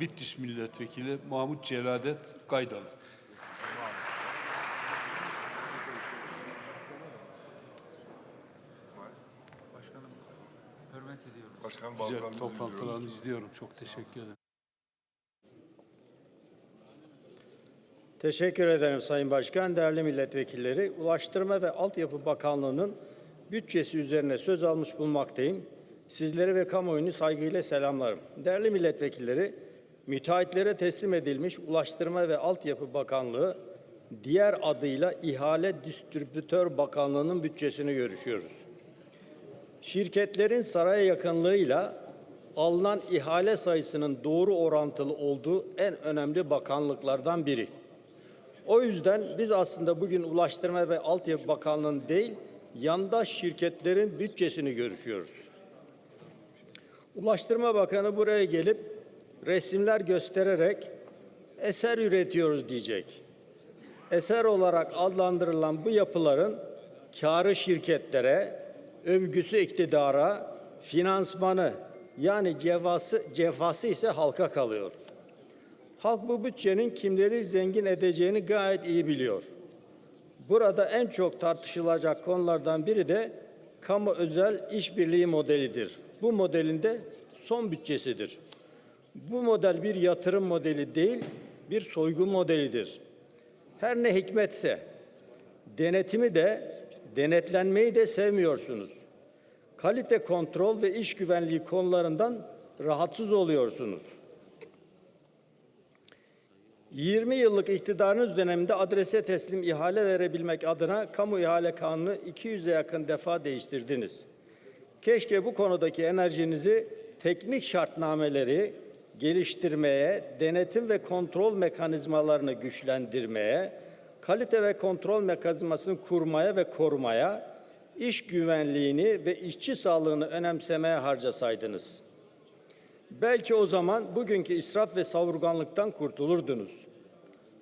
Bitlis Milletvekili Mahmut Celadet Gaydalı. Başkanım hürmet ediyorum. Başkan Güzel toplantılarını izliyorum. Çok teşekkür ederim. Teşekkür ederim Sayın Başkan, değerli milletvekilleri. Ulaştırma ve Altyapı Bakanlığı'nın bütçesi üzerine söz almış bulunmaktayım. Sizleri ve kamuoyunu saygıyla selamlarım. Değerli milletvekilleri, müteahhitlere teslim edilmiş Ulaştırma ve Altyapı Bakanlığı, diğer adıyla İhale Distribütör Bakanlığı'nın bütçesini görüşüyoruz. Şirketlerin saraya yakınlığıyla alınan ihale sayısının doğru orantılı olduğu en önemli bakanlıklardan biri. O yüzden biz aslında bugün Ulaştırma ve Altyapı Bakanlığı'nın değil, yandaş şirketlerin bütçesini görüşüyoruz. Ulaştırma Bakanı buraya gelip resimler göstererek eser üretiyoruz diyecek. Eser olarak adlandırılan bu yapıların karı şirketlere, övgüsü iktidara, finansmanı yani cevası, cefası ise halka kalıyor. Halk bu bütçenin kimleri zengin edeceğini gayet iyi biliyor. Burada en çok tartışılacak konulardan biri de kamu özel işbirliği modelidir. Bu modelin de son bütçesidir. Bu model bir yatırım modeli değil, bir soygun modelidir. Her ne hikmetse denetimi de denetlenmeyi de sevmiyorsunuz. Kalite kontrol ve iş güvenliği konularından rahatsız oluyorsunuz. 20 yıllık iktidarınız döneminde adrese teslim ihale verebilmek adına kamu ihale kanunu 200'e yakın defa değiştirdiniz. Keşke bu konudaki enerjinizi teknik şartnameleri geliştirmeye, denetim ve kontrol mekanizmalarını güçlendirmeye, kalite ve kontrol mekanizmasını kurmaya ve korumaya, iş güvenliğini ve işçi sağlığını önemsemeye harcasaydınız. Belki o zaman bugünkü israf ve savurganlıktan kurtulurdunuz.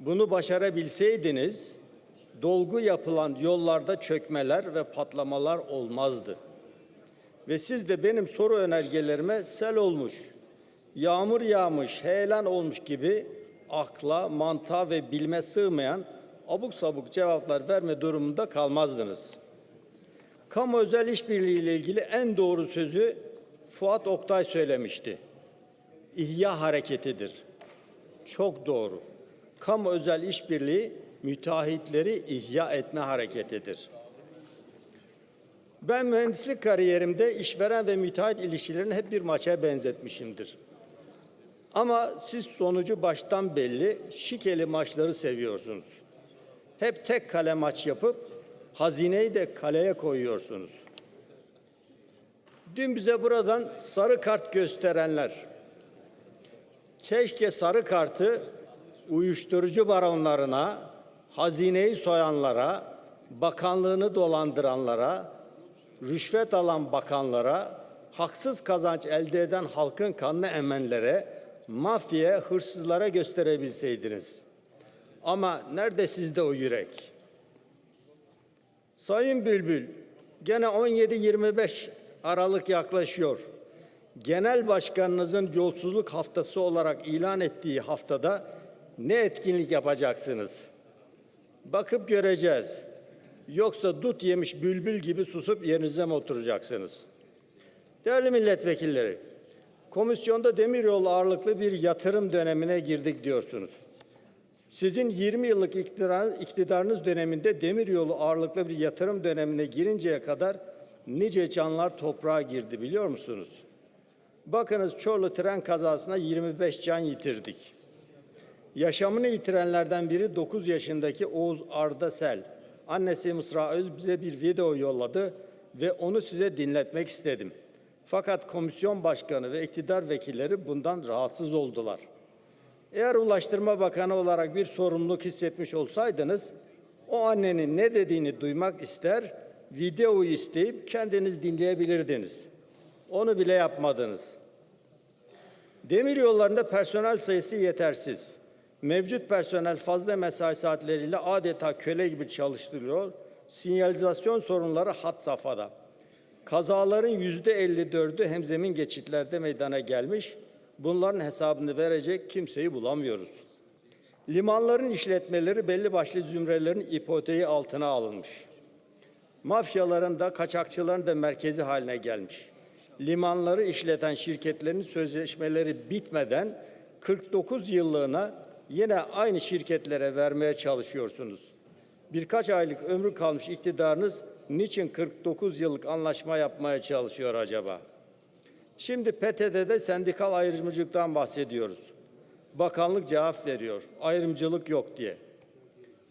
Bunu başarabilseydiniz, dolgu yapılan yollarda çökmeler ve patlamalar olmazdı. Ve siz de benim soru önergelerime sel olmuş, yağmur yağmış, heyelan olmuş gibi akla, mantığa ve bilme sığmayan abuk sabuk cevaplar verme durumunda kalmazdınız. Kamu özel işbirliği ile ilgili en doğru sözü Fuat Oktay söylemişti. İhya hareketidir. Çok doğru. Kamu özel işbirliği müteahhitleri ihya etme hareketidir. Ben mühendislik kariyerimde işveren ve müteahhit ilişkilerini hep bir maça benzetmişimdir. Ama siz sonucu baştan belli şikeli maçları seviyorsunuz. Hep tek kale maç yapıp hazineyi de kaleye koyuyorsunuz. Dün bize buradan sarı kart gösterenler, keşke sarı kartı uyuşturucu baronlarına, hazineyi soyanlara, bakanlığını dolandıranlara, rüşvet alan bakanlara, haksız kazanç elde eden halkın kanını emenlere, mafyaya, hırsızlara gösterebilseydiniz. Ama nerede sizde o yürek? Sayın Bülbül, gene 17-25 Aralık yaklaşıyor. Genel Başkanınızın yolsuzluk haftası olarak ilan ettiği haftada ne etkinlik yapacaksınız? Bakıp göreceğiz. Yoksa dut yemiş bülbül gibi susup yerinize mi oturacaksınız? Değerli milletvekilleri, komisyonda demiryolu ağırlıklı bir yatırım dönemine girdik diyorsunuz. Sizin 20 yıllık iktidar, iktidarınız döneminde demiryolu ağırlıklı bir yatırım dönemine girinceye kadar nice canlar toprağa girdi biliyor musunuz? Bakınız Çorlu tren kazasına 25 can yitirdik. Yaşamını yitirenlerden biri 9 yaşındaki Oğuz Arda Sel. Annesi Mısra Öz bize bir video yolladı ve onu size dinletmek istedim. Fakat komisyon başkanı ve iktidar vekilleri bundan rahatsız oldular. Eğer Ulaştırma Bakanı olarak bir sorumluluk hissetmiş olsaydınız, o annenin ne dediğini duymak ister, videoyu isteyip kendiniz dinleyebilirdiniz. Onu bile yapmadınız. Demir yollarında personel sayısı yetersiz. Mevcut personel fazla mesai saatleriyle adeta köle gibi çalıştırılıyor. Sinyalizasyon sorunları hat safhada. Kazaların yüzde 54'ü hemzemin geçitlerde meydana gelmiş. Bunların hesabını verecek kimseyi bulamıyoruz. Limanların işletmeleri belli başlı zümrelerin ipoteği altına alınmış. Mafyaların da kaçakçıların da merkezi haline gelmiş. Limanları işleten şirketlerin sözleşmeleri bitmeden 49 yıllığına yine aynı şirketlere vermeye çalışıyorsunuz. Birkaç aylık ömrü kalmış iktidarınız niçin 49 yıllık anlaşma yapmaya çalışıyor acaba? Şimdi PTT'de sendikal ayrımcılıktan bahsediyoruz. Bakanlık cevap veriyor. Ayrımcılık yok diye.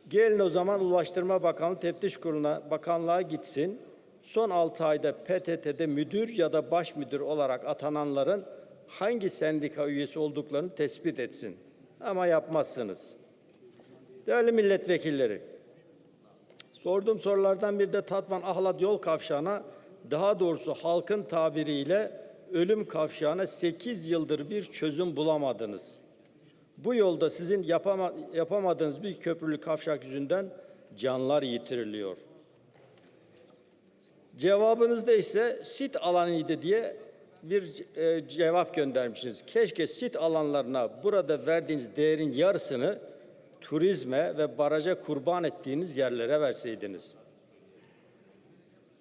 Gelin o zaman Ulaştırma Bakanlığı Teftiş Kurulu'na bakanlığa gitsin. Son 6 ayda PTT'de müdür ya da baş müdür olarak atananların hangi sendika üyesi olduklarını tespit etsin. Ama yapmazsınız. Değerli milletvekilleri, sorduğum sorulardan bir de Tatvan Ahlat yol kavşağına, daha doğrusu halkın tabiriyle ölüm kavşağına 8 yıldır bir çözüm bulamadınız. Bu yolda sizin yapama, yapamadığınız bir köprülü kavşak yüzünden canlar yitiriliyor. Cevabınızda ise sit alanıydı diye bir e, cevap göndermişsiniz. Keşke sit alanlarına burada verdiğiniz değerin yarısını turizme ve baraja kurban ettiğiniz yerlere verseydiniz.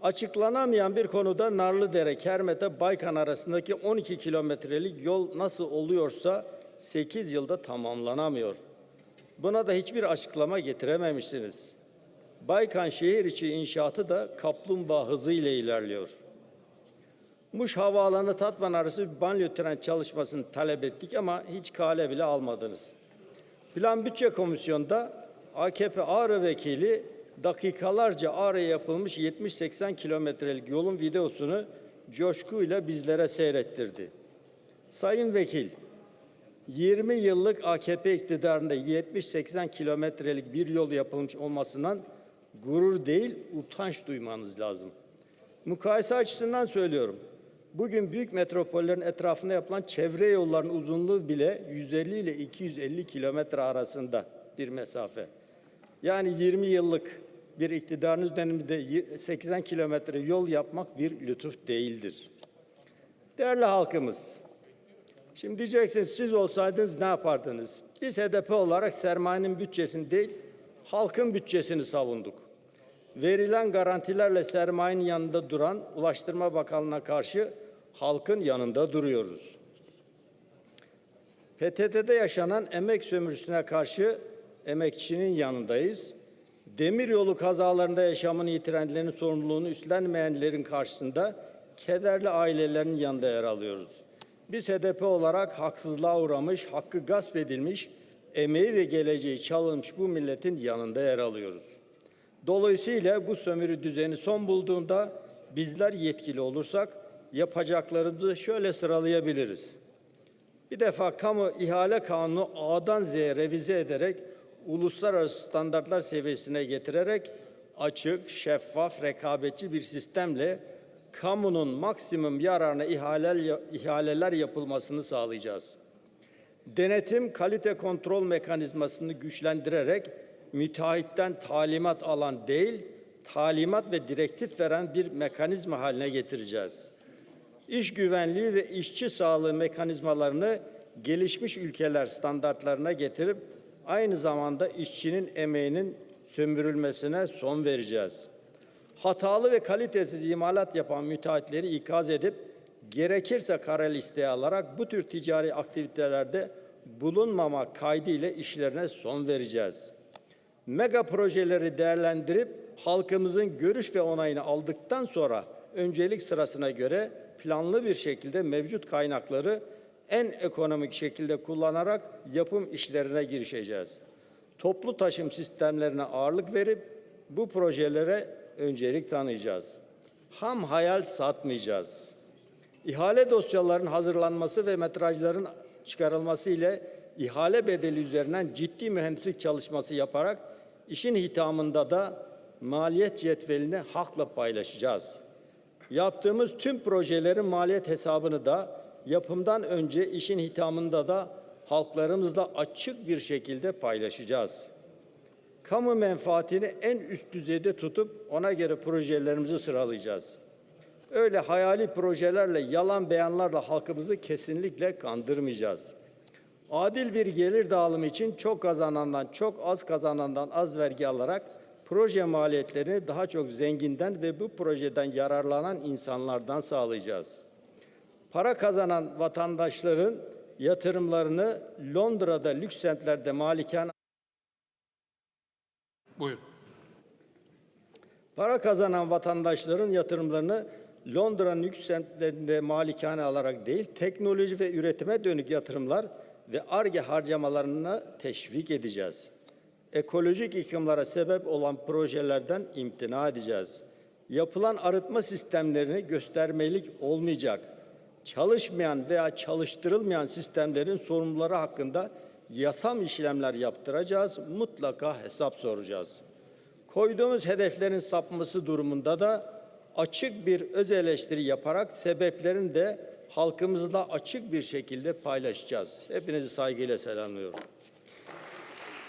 Açıklanamayan bir konuda Narlıdere, Kermete, Baykan arasındaki 12 kilometrelik yol nasıl oluyorsa 8 yılda tamamlanamıyor. Buna da hiçbir açıklama getirememişsiniz. Baykan şehir içi inşaatı da kaplumbağa hızıyla ilerliyor. Muş Havaalanı Tatvan arası bir banyo tren çalışmasını talep ettik ama hiç kale bile almadınız. Plan Bütçe Komisyonu'nda AKP Ağrı Vekili dakikalarca Ağrı'ya yapılmış 70-80 kilometrelik yolun videosunu coşkuyla bizlere seyrettirdi. Sayın Vekil, 20 yıllık AKP iktidarında 70-80 kilometrelik bir yol yapılmış olmasından gurur değil, utanç duymanız lazım. Mukayese açısından söylüyorum. Bugün büyük metropollerin etrafında yapılan çevre yollarının uzunluğu bile 150 ile 250 kilometre arasında bir mesafe. Yani 20 yıllık bir iktidarınız döneminde 80 kilometre yol yapmak bir lütuf değildir. Değerli halkımız, Şimdi diyeceksiniz siz olsaydınız ne yapardınız? Biz HDP olarak sermayenin bütçesini değil, halkın bütçesini savunduk. Verilen garantilerle sermayenin yanında duran Ulaştırma Bakanlığı'na karşı halkın yanında duruyoruz. PTT'de yaşanan emek sömürüsüne karşı emekçinin yanındayız. Demiryolu kazalarında yaşamını yitirenlerin sorumluluğunu üstlenmeyenlerin karşısında kederli ailelerin yanında yer alıyoruz. Biz HDP olarak haksızlığa uğramış, hakkı gasp edilmiş, emeği ve geleceği çalınmış bu milletin yanında yer alıyoruz. Dolayısıyla bu sömürü düzeni son bulduğunda bizler yetkili olursak yapacaklarımızı şöyle sıralayabiliriz. Bir defa kamu ihale kanunu A'dan Z'ye revize ederek uluslararası standartlar seviyesine getirerek açık, şeffaf, rekabetçi bir sistemle kamunun maksimum yararına ihaleler, yapılmasını sağlayacağız. Denetim kalite kontrol mekanizmasını güçlendirerek müteahhitten talimat alan değil, talimat ve direktif veren bir mekanizma haline getireceğiz. İş güvenliği ve işçi sağlığı mekanizmalarını gelişmiş ülkeler standartlarına getirip aynı zamanda işçinin emeğinin sömürülmesine son vereceğiz. Hatalı ve kalitesiz imalat yapan müteahhitleri ikaz edip gerekirse kara listeye alarak bu tür ticari aktivitelerde bulunmama kaydıyla işlerine son vereceğiz. Mega projeleri değerlendirip halkımızın görüş ve onayını aldıktan sonra öncelik sırasına göre planlı bir şekilde mevcut kaynakları en ekonomik şekilde kullanarak yapım işlerine girişeceğiz. Toplu taşım sistemlerine ağırlık verip bu projelere öncelik tanıyacağız. Ham hayal satmayacağız. İhale dosyalarının hazırlanması ve metrajların çıkarılması ile ihale bedeli üzerinden ciddi mühendislik çalışması yaparak işin hitamında da maliyet cetvelini hakla paylaşacağız. Yaptığımız tüm projelerin maliyet hesabını da yapımdan önce işin hitamında da halklarımızla açık bir şekilde paylaşacağız. Kamu menfaatini en üst düzeyde tutup ona göre projelerimizi sıralayacağız. Öyle hayali projelerle, yalan beyanlarla halkımızı kesinlikle kandırmayacağız. Adil bir gelir dağılımı için çok kazanandan çok az kazanandan az vergi alarak proje maliyetlerini daha çok zenginden ve bu projeden yararlanan insanlardan sağlayacağız. Para kazanan vatandaşların yatırımlarını Londra'da lüks kentlerde malikan Buyurun. Para kazanan vatandaşların yatırımlarını Londra'nın lüks semtlerinde malikane alarak değil, teknoloji ve üretime dönük yatırımlar ve ARGE harcamalarını teşvik edeceğiz. Ekolojik yıkımlara sebep olan projelerden imtina edeceğiz. Yapılan arıtma sistemlerini göstermelik olmayacak. Çalışmayan veya çalıştırılmayan sistemlerin sorumluları hakkında yasam işlemler yaptıracağız, mutlaka hesap soracağız. Koyduğumuz hedeflerin sapması durumunda da açık bir öz eleştiri yaparak sebeplerini de halkımızla açık bir şekilde paylaşacağız. Hepinizi saygıyla selamlıyorum.